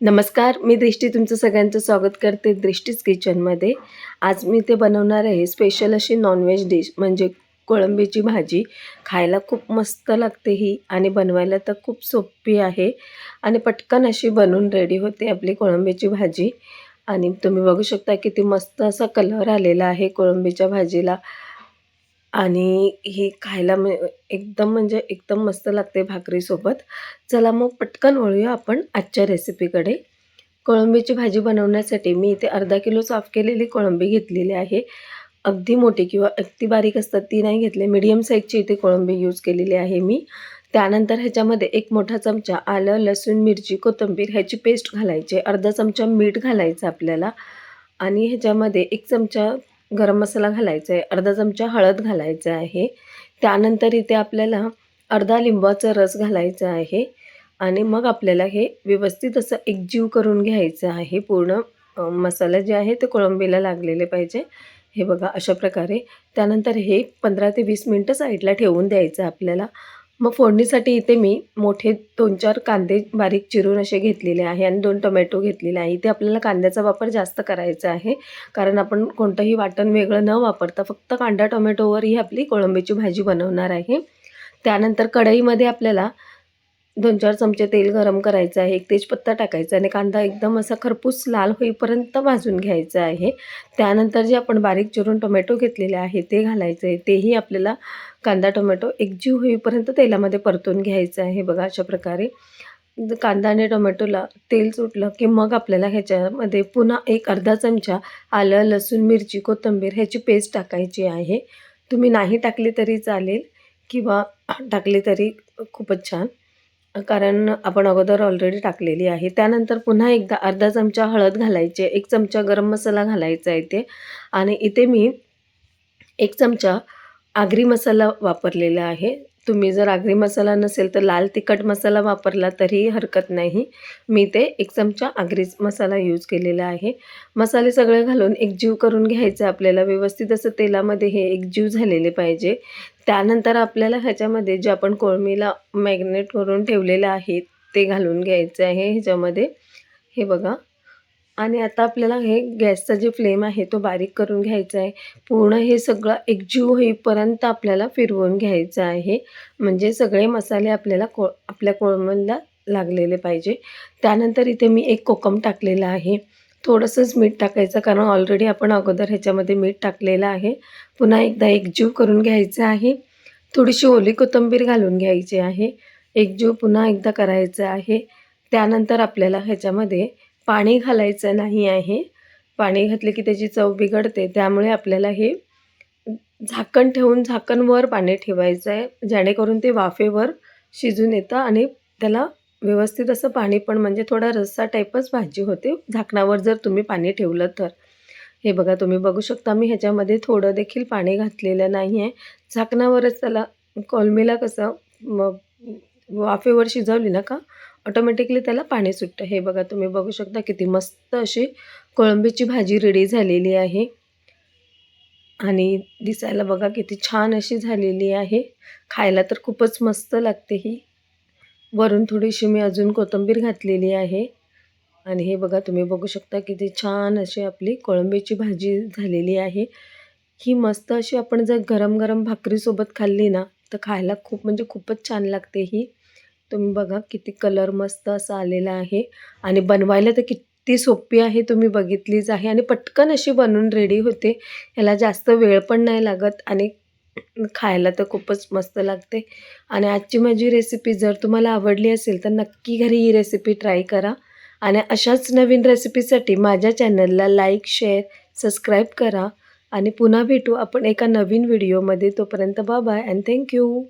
नमस्कार मी दृष्टी तुमचं सगळ्यांचं स्वागत करते दृष्टीच किचनमध्ये आज मी ते बनवणार आहे स्पेशल अशी नॉनव्हेज डिश म्हणजे कोळंबीची भाजी. खायला खूप मस्त लागते ही आणि बनवायला तर खूप सोपी आहे. आणि पटकन अशी बनवून रेडी होते आपली कोळंबीची भाजी. आणि तुम्ही बघू शकता किती मस्त असा कलर आलेला आहे कोळंबीच्या भाजीला. आणि ही खायला म एकदम म्हणजे एकदम मस्त लागते भाकरीसोबत. चला मग पटकन वळूया आपण आजच्या रेसिपीकडे. कोळंबीची भाजी बनवण्यासाठी मी इथे अर्धा किलो साफ केलेली कोळंबी घेतलेली आहे. अगदी मोठी किंवा अगदी बारीक असतात ती नाही घेतली. मीडियम साईजची इथे कोळंबी यूज केलेली आहे मी. त्यानंतर ह्याच्यामध्ये एक मोठा चमचा आलं लसूण मिरची कोथिंबीर ह्याची पेस्ट घालायची. अर्धा चमचा मीठ घालायचं आपल्याला. आणि ह्याच्यामध्ये एक चमचा गरम मसाला घालायचा आहे अर्धा चमचा हळद घालायचा आहे. त्यानंतर इथे आपल्याला अर्धा लिंबाचा रस घालायचा आहे आणि मग आपल्याला हे व्यवस्थित असं एकजीव करून घ्यायचं आहे. पूर्ण मसाला जे आहे ते कोळंबीला लागलेले पाहिजे. हे बघा अशा प्रकारे. त्यानंतर हे पंधरा ते वीस मिनटं साईडला ठेवून द्यायचं आपल्याला. मग फोडणीसाठी इथे मी मोठे दोन चार कांदे बारीक चिरून असे घेतलेले आहे आणि दोन टोमॅटो घेतलेले आहे. इथे आपल्याला कांद्याचा वापर जास्त करायचा आहे. कारण आपण कोणतंही वाटण वेगळं न वापरता फक्त कांदा टोमॅटोवर ही आपली कोळंबीची भाजी बनवणार आहे. त्यानंतर कढईमध्ये आपल्याला दोन चार चमचे तेल गरम करायचं आहे. एक तेजपत्ता टाकायचा आणि कांदा एकदम असा खरपूस लाल होईपर्यंत भाजून घ्यायचा आहे. त्यानंतर जे आपण बारीक चिरून टोमॅटो घेतलेले आहे ते घालायचं आहे तेही आपल्याला कांदा टोमॅटो एकजीव होईपर्यंत तेलामध्ये परतून घ्यायचं आहे. बघा अशा प्रकारे. कांदा आणि टोमॅटोला तेल सुटलं की मग आपल्याला ह्याच्यामध्ये पुन्हा एक अर्धा चमचा आलं लसूण मिरची कोथिंबीर ह्याची पेस्ट टाकायची आहे. तुम्ही नाही टाकली तरी चालेल किंवा टाकली तरी खूपच छान. कारण आपण अगोदर ऑलरेडी टाकलेली आहे. त्यानंतर पुन्हा एकदा अर्धा चमचा हळद घालायचे एक चमचा गरम मसाला घालायचा आहे इथे. आणि इथे मी एक चमचा आगरी मसाला वापरलेला आहे. तुम्ही जर आगरी मसाला नसेल तर लाल तिखट मसाला वापरला तरीही हरकत नाही. मी ते एक चमचा आगरी मसाला यूज केलेला आहे. मसाले सगळे घालून एकजीव करून घ्यायचं आपल्याला. व्यवस्थित असं तेलामध्ये हे एकजीव झालेले पाहिजे. त्यानंतर आपल्याला ह्याच्यामध्ये जे आपण कोळमीला मॅग्नेट करून ठेवलेलं आहे ते घालून घ्यायचं आहे ह्याच्यामध्ये. हे बघा. आणि आता आपल्याला हे गॅसचा जे फ्लेम आहे तो बारीक करून घ्यायचा आहे. पूर्ण हे सगळं एकजीव होईपर्यंत आपल्याला फिरवून घ्यायचं आहे. म्हणजे सगळे मसाले आपल्याला को आपल्या कोळमला लागलेले पाहिजे. त्यानंतर इथे मी एक कोकम टाकलेला आहे. थोडंसंच मीठ टाकायचं कारण ऑलरेडी आपण अगोदर ह्याच्यामध्ये मीठ टाकलेलं आहे. पुन्हा एकदा एकजीव करून घ्यायचं आहे. थोडीशी ओली कोथिंबीर घालून घ्यायची आहे. एकजीव पुन्हा एकदा करायचं आहे. त्यानंतर आपल्याला ह्याच्यामध्ये पाणी घालायचं नाही आहे. पाणी घातले की त्याची चव बिघडते. त्यामुळे आपल्याला हे झाकण ठेवून झाकणवर पाणी ठेवायचं आहे जेणेकरून ते वाफेवर शिजून येतं आणि त्याला व्यवस्थित असं पाणी पण म्हणजे थोडा रस्सा टाईपच भाजी होते. झाकणावर जर तुम्ही पाणी ठेवलं तर. हे बघा तुम्ही बघू शकता मी ह्याच्यामध्ये थोडं देखील पाणी घातलेलं नाही आहे. झाकणावरच त्याला कोलमीला कसं मग वाफेवर शिजवली ना का ऑटोमॅटिकली त्याला पाणी सुटतं. हे बघा तुम्ही बघू शकता किती मस्त अशी कोळंबीची भाजी रेडी झालेली आहे. आणि दिसायला बघा किती छान अशी झालेली आहे. खायला तर खूपच मस्त लागते ही. वरून थोडीशी मी अजून कोथिंबीर घातलेली आहे. आणि हे बघा तुम्ही बघू शकता किती छान अशी आपली कोळंबीची भाजी झालेली आहे. ही मस्त अशी आपण जर गरम गरम भाकरीसोबत खाल्ली ना तर खायला खूप म्हणजे खूपच छान लागते ही. तुम्ही बघा किती कलर मस्त असा आलेला आहे. आणि बनवायला तर किती सोपी आहे तुम्ही बघितलीच आहे. आणि पटकन अशी बनवून रेडी होते. ह्याला जास्त वेळ पण नाही लागत आणि खायला तर खूपच मस्त लागते. आणि आजची माझी रेसिपी जर तुम्हाला आवडली असेल तर नक्की घरी ही रेसिपी ट्राय करा. आणि अशाच नवीन रेसिपीसाठी माझ्या चॅनलला लाईक शेअर सबस्क्राईब करा. आणि पुन्हा भेटू आपण एका नवीन व्हिडिओमध्ये तोपर्यंत बाय अँड थँक्यू